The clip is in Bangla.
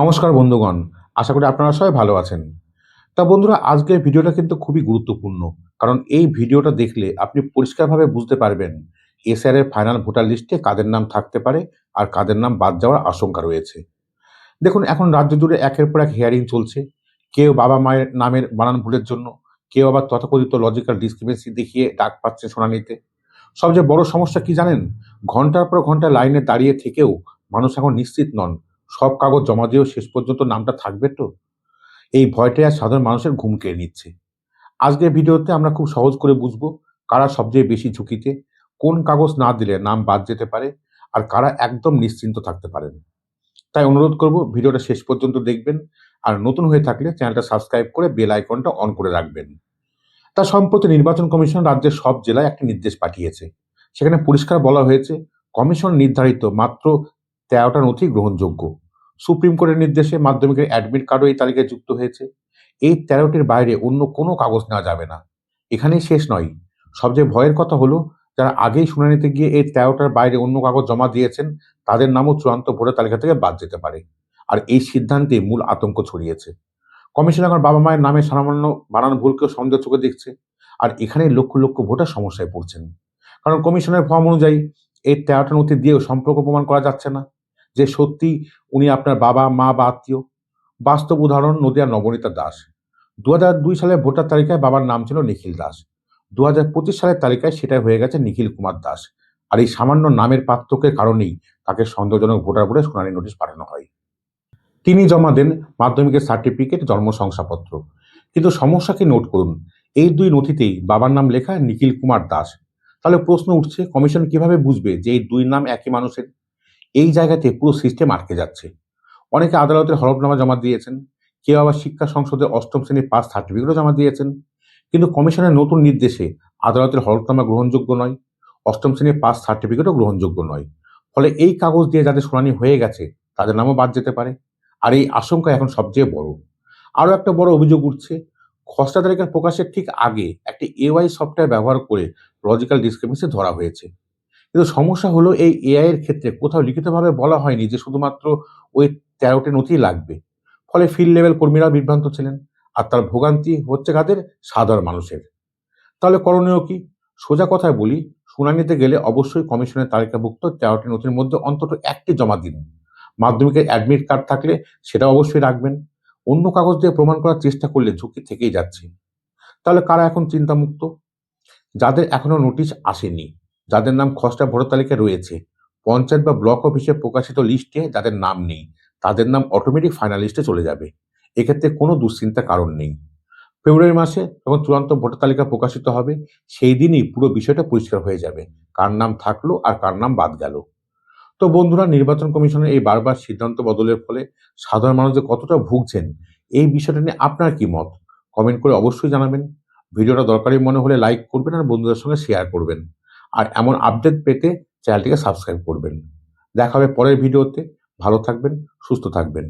নমস্কার বন্ধুগণ, আশা করি আপনারা সবাই ভালো আছেন। তা বন্ধুরা, আজকের ভিডিওটা কিন্তু খুবই গুরুত্বপূর্ণ, কারণ এই ভিডিওটা দেখলে আপনি পরিষ্কারভাবে বুঝতে পারবেন এসআর এর ফাইনাল ভোটার লিস্টে কাদের নাম থাকতে পারে আর কাদের নাম বাদ যাওয়ার আশঙ্কা রয়েছে। দেখুন, এখন রাজ্য জুড়ে একের পর এক হিয়ারিং চলছে। কেউ বাবা মায়ের নামের বানান ভুলের জন্য, কেউ আবার তথাকথিত লজিক্যাল ডিসক্রিপেন্সি দেখিয়ে ডাক পাচ্ছে শুনানিতে। সবচেয়ে বড় সমস্যা কি জানেন? ঘণ্টার পর ঘণ্টা লাইনে দাঁড়িয়ে থেকেও মানুষ এখন নিশ্চিত নন সব কাগজ জমা দিয়েও শেষ পর্যন্ত নামটা থাকবে তো? এই ভয়টাই আর সাধারণ মানুষের ঘুম কেড়ে নিচ্ছে। আজকের ভিডিওতে আমরা খুব সহজ করে বুঝব কারা সবচেয়ে বেশি ঝুঁকিতে, কোন কাগজ না দিলে নাম বাদ যেতে পারে, আর কারা একদম নিশ্চিন্ত থাকতে পারেন তাই অনুরোধ করব ভিডিওটা শেষ পর্যন্ত দেখবেন, আর নতুন হয়ে থাকলে চ্যানেলটা সাবস্ক্রাইব করে বেল আইকনটা অন করে রাখবেন। তা সম্প্রতি নির্বাচন কমিশন রাজ্যের সব জেলায় একটি নির্দেশ পাঠিয়েছে। সেখানে পরিষ্কার বলা হয়েছে, কমিশন নির্ধারিত মাত্র তেরোটা নথি গ্রহণযোগ্য। সুপ্রিম কোর্টের নির্দেশে মাধ্যমিকের অ্যাডমিট কার্ডও এই তালিকায় যুক্ত হয়েছে। এই তেরোটির বাইরে অন্য কোনো কাগজ নেওয়া যাবে না। এখানেই শেষ নয়। সবচেয়ে ভয়ের কথা হলো, যারা আগেই শুনানিতে গিয়ে এই তেরোটার বাইরে অন্য কাগজ জমা দিয়েছেন, তাদের নামও চূড়ান্ত ভোটার তালিকা থেকে বাদ যেতে পারে। আর এই সিদ্ধান্তে মূল আতঙ্ক ছড়িয়েছে। কমিশন এখন বাবা মায়ের নামে সামান্য বানান ভুলকেও সন্দেহ চোখে দেখছে, আর এখানেই লক্ষ লক্ষ ভোটার সমস্যায় পড়ছেন। কারণ কমিশনের ফর্ম অনুযায়ী, এই তেরোটা নথি দিয়েও সম্পর্ক প্রমাণ করা যাচ্ছে না। যে সত্যি উনি আপনার বাবা, মা বা আত্মীয়। বাস্তব উদাহরণ নদিয়া নবনীতা দাস। দু দুই সালে ভোটার তালিকায় বাবার নাম ছিল নিখিল দাস। দু পঁচিশ সালের তালিকায় সেটাই হয়ে গেছে নিখিল কুমার দাস। আর এই সামান্য নামের পার্থক্যের কারণেই তাকে সন্দেহজনক ভোটার বলে শুনানি নোটিশ পাঠানো হয়। তিনি জমা দেন মাধ্যমিকের সার্টিফিকেট জন্ম শংসাপত্র কিন্তু সমস্যাকে নোট করুন? এই দুই নথিতেই বাবার নাম লেখা নিখিল কুমার দাস। তাহলে প্রশ্ন উঠছে, কমিশন কীভাবে বুঝবে যে এই দুই নাম একই মানুষের? এই জায়গাতে পুরো সিস্টেম আটকে যাচ্ছে। অনেকে আদালতের হলফনামা জমা দিয়েছেন, কেউ আবার শিক্ষা সংসদের অষ্টম শ্রেণির পাস সার্টিফিকেটও জমা দিয়েছেন। কিন্তু কমিশনের নতুন নির্দেশে আদালতের হলফনামা গ্রহণযোগ্য নয়, অষ্টম শ্রেণির পাস সার্টিফিকেটও গ্রহণযোগ্য নয়। ফলে এই কাগজ দিয়ে যাদের শুনানি হয়ে গেছে, তাদের নামও বাদ যেতে পারে। আর এই আশঙ্কা এখন সবচেয়ে বড়। আরও একটা বড় অভিযোগ উঠছে, খসড়া তালিকার প্রকাশের ঠিক আগে একটি এওয়াই সফটওয়্যার ব্যবহার করে লজিক্যাল ডিসক্রিপেন্সি ধরা হয়েছে। কিন্তু সমস্যা হলো এই এআই এর ক্ষেত্রে কোথাও লিখিতভাবে বলা হয়নি যে শুধুমাত্র ওই তেরোটি নথি লাগবে। ফলে ফিল্ড লেভেল কর্মীরা বিভ্রান্ত ছিলেন আর তার ভোগান্তি হচ্ছে কাদের? সাধারণ মানুষের। তাহলে করণীয় কি? সোজা কথায় বলি, শুনানিতে গেলে অবশ্যই কমিশনের তালিকাভুক্ত তেরোটি নথির মধ্যে অন্তত একটি জমা দিন। মাধ্যমিকের অ্যাডমিট কার্ড থাকলে সেটা অবশ্যই রাখবেন। অন্য কাগজ দিয়ে প্রমাণ করার চেষ্টা করলে ঝুঁকি থেকেই যাচ্ছে। তাহলে কারা এখন চিন্তামুক্ত? যাদের এখনও নোটিশ আসেনি। যাদের নাম খসড়া ভোটার তালিকায় রয়েছে। পঞ্চায়েত বা ব্লক অফিসে প্রকাশিত লিস্টে যাদের নাম নেই, তাদের নাম অটোমেটিক ফাইনাল লিস্টে চলে যাবে। এক্ষেত্রে কোনো দুশ্চিন্তার কারণ নেই। ফেব্রুয়ারি মাসে যখন চূড়ান্ত ভোটার তালিকা প্রকাশিত হবে, সেই দিনই পুরো বিষয়টা পরিষ্কার হয়ে যাবে, কার নাম থাকল আর কার নাম বাদ গেল। তো বন্ধুরা, নির্বাচন কমিশনের এই বারবার সিদ্ধান্ত বদলের ফলে সাধারণ মানুষ যে কতটা ভুগছেন, এই বিষয়টা নিয়ে আপনার কি মত? কমেন্ট করে অবশ্যই জানাবেন। ভিডিওটা দরকারি মনে হলে লাইক করবেন আর বন্ধুদের সঙ্গে শেয়ার করবেন। আর এমন আপডেট পেতে চ্যানেলটিকে সাবস্ক্রাইব করবেন। দেখা হবে পরের ভিডিওতে। ভালো থাকবেন, সুস্থ থাকবেন।